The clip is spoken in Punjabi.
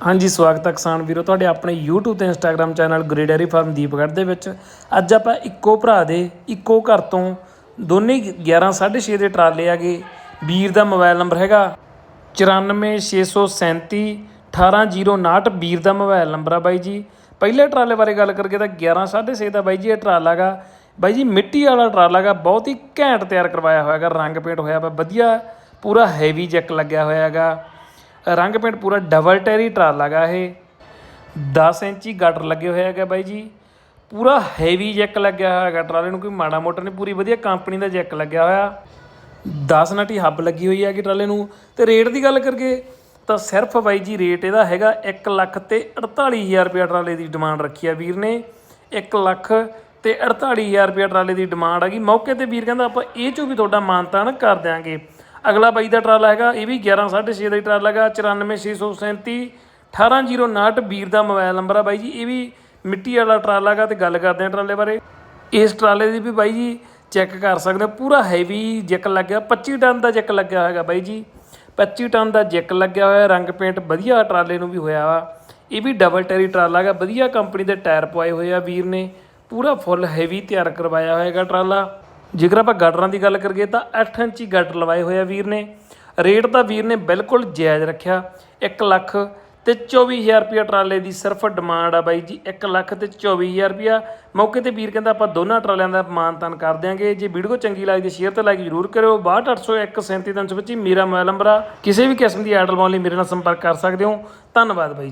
ਹਾਂਜੀ, ਸਵਾਗਤ ਹੈ ਕਿਸਾਨ ਵੀਰੋ। ਤੁਹਾਡੇ ਆਪਣੇ YouTube ਤੇ Instagram channel grey dairy farm Deepgarh ਦੇ ਵਿੱਚ। ਅੱਜ ਆਪਾਂ ਇੱਕੋ ਭਰਾ ਦੇ, ਇੱਕੋ ਘਰ ਤੋਂ ਦੋਨੇ ਹੀ 11 6.5 ਦੇ ਟਰਾਲੇ ਆਗੇ ਵੀਰ ਦਾ ਮੋਬਾਈਲ ਨੰਬਰ ਹੈਗਾ 94637 18059 ਵੀਰ ਦਾ ਮੋਬਾਈਲ ਨੰਬਰ ਆ ਬਾਈ ਜੀ। ਪਹਿਲੇ ਟਰਾਲੇ ਬਾਰੇ ਗੱਲ ਕਰਕੇ ਤਾਂ 11 6.5 ਦਾ ਬਾਈ ਜੀ ਇਹ ਟਰਾਲਾ ਗਾ ਬਾਈ ਜੀ, ਮਿੱਟੀ ਵਾਲਾ ਟਰਾਲਾ ਗਾ ਬਹੁਤ ਹੀ ਘੈਂਟ ਤਿਆਰ ਕਰਵਾਇਆ ਹੋਇਆ ਹੈਗਾ। ਰੰਗ ਪੇਂਟ ਹੋਇਆ ਵਾ, ਵਧੀਆ। ਪੂਰਾ ਹੈਵੀ ਜੈਕ ਲੱਗਿਆ ਹੋਇਆ ਹੈਗਾ। ਰੰਗ ਪੇਂਟ ਪੂਰਾ ਡਬਲ ਟੈਰੀ ਟਰਾਲਾ ਗਾ ਇਹ। 10 ਇੰਚੀ ਗਟਰ ਲੱਗੇ ਹੋਏ ਹੈਗਾ ਬਾਈ ਜੀ। ਪੂਰਾ ਹੈਵੀ ਜੈਕ ਲੱਗਿਆ ਹੋਇਆ ਹੈਗਾ ਟਰਾਲੇ ਨੂੰ, ਕੋਈ ਮਾੜਾ ਮੋਟਾ ਨਹੀਂ, ਪੂਰੀ ਵਧੀਆ ਕੰਪਨੀ ਦਾ ਜੈਕ ਲੱਗਿਆ ਹੋਇਆ। 10 ਨਟੀ ਹੱਬ ਲੱਗੀ ਹੋਈ ਹੈਗੀ ਟਰਾਲੇ ਨੂੰ। ਤੇ ਰੇਟ ਦੀ ਗੱਲ ਕਰਕੇ ਤਾਂ ਸਿਰਫ ਬਾਈ ਜੀ ਰੇਟ ਇਹਦਾ ਹੈਗਾ 1 ਲੱਖ ਤੇ 48000 ਰੁਪਏ ਟਰਾਲੇ ਦੀ ਡਿਮਾਂਡ ਰੱਖੀ ਆ ਵੀਰ ਨੇ। 1 ਲੱਖ ਤੇ 48000 ਰੁਪਏ ਟਰਾਲੇ ਦੀ ਡਿਮਾਂਡ ਹੈਗੀ ਮੌਕੇ ਤੇ ਵੀਰ ਕਹਿੰਦਾ ਆਪਾਂ ਇਹ ਚੋਂ ਵੀ ਤੁਹਾਡਾ ਮਾਨਤਾਨ ਕਰ ਦਿਆਂਗੇ। ਅਗਲਾ ਬਾਈ ਦਾ ਟਰਾਲਾ ਹੈਗਾ, ਇਹ ਵੀ 11 6.5 ਦਾ ਹੀ ਟਰਾਲਾ ਹੈਗਾ 94637 18059 ਵੀਰ ਦਾ ਮੋਬਾਈਲ ਨੰਬਰ ਆ ਬਾਈ ਜੀ, ਇਹ ਵੀ ਮਿੱਟੀ ਵਾਲਾ ਟਰਾਲਾ ਹੈਗਾ ਤੇ ਗੱਲ ਕਰਦੇ ਆ ਟਰਾਲੇ ਬਾਰੇ। ਇਸ ਟਰਾਲੇ ਦੀ ਵੀ ਬਾਈ ਜੀ ਚੈੱਕ ਕਰ ਸਕਦੇ ਹੋ, ਪੂਰਾ ਹੈਵੀ ਜੈਕ ਲੱਗਿਆ 25 ਟਨ ਦਾ ਜੈਕ ਲੱਗਿਆ ਹੋਏਗਾ ਬਾਈ ਜੀ। 25 ਟਨ ਦਾ ਜੈਕ ਲੱਗਿਆ ਹੋਇਆ, ਰੰਗ ਪੇਂਟ ਵਧੀਆ ਟਰਾਲੇ ਨੂੰ ਵੀ ਹੋਇਆ ਵਾ। ਇਹ ਵੀ ਡਬਲ ਟੈਰੀ ਟਰਾਲਾ ਹੈਗਾ, ਵਧੀਆ ਕੰਪਨੀ ਦੇ ਟਾਇਰ ਪਵਾਏ ਹੋਏ ਆ ਵੀਰ ਨੇ, ਪੂਰਾ ਫੁੱਲ ਹੈਵੀ ਤਿਆਰ ਕਰਵਾਇਆ ਹੋਏਗਾ ਟਰਾਲਾ। ਜੇਕਰ ਆਪਾਂ ਗਾਡਰਾਂ ਦੀ ਗੱਲ ਕਰੀਏ ਤਾਂ 8 ਇੰਚੀ ਗਾਡਰ ਲਵਾਏ ਹੋਏ ਆ ਵੀਰ ਨੇ। ਰੇਟ ਤਾਂ ਵੀਰ ਨੇ ਬਿਲਕੁਲ ਜਾਇਜ਼ ਰੱਖਿਆ 1 ਲੱਖ ਤੇ 24000 ਰੁਪਿਆ ਟਰਾਲੇ ਦੀ ਸਿਰਫ ਡਿਮਾਂਡ ਆ ਬਾਈ ਜੀ 1 ਲੱਖ ਤੇ 24000 ਰੁਪਿਆ ਮੌਕੇ ਤੇ ਵੀਰ ਕਹਿੰਦਾ ਆਪਾਂ ਦੋਨਾਂ ਟਰਾਲਿਆਂ ਦਾ ਮਾਨਤਾਨ ਕਰ ਦਿਆਂਗੇ। ਜੇ ਵੀਡੀਓ ਚੰਗੀ ਲੱਗਦੀ ਸ਼ੇਅਰ ਤੇ ਲਾਈਕ ਜ਼ਰੂਰ ਕਰਿਓ। 62801 37325 ਮੇਰਾ ਮੋਬਾਈਲ ਨੰਬਰ ਆ। ਕਿਸੇ ਵੀ ਕਿਸਮ ਦੀ ਐਡ ਲਵਾਉਣ ਲਈ ਮੇਰੇ ਨਾਲ ਸੰਪਰਕ ਕਰ ਸਕਦੇ ਹੋ। ਧੰਨਵਾਦ ਬਾਈ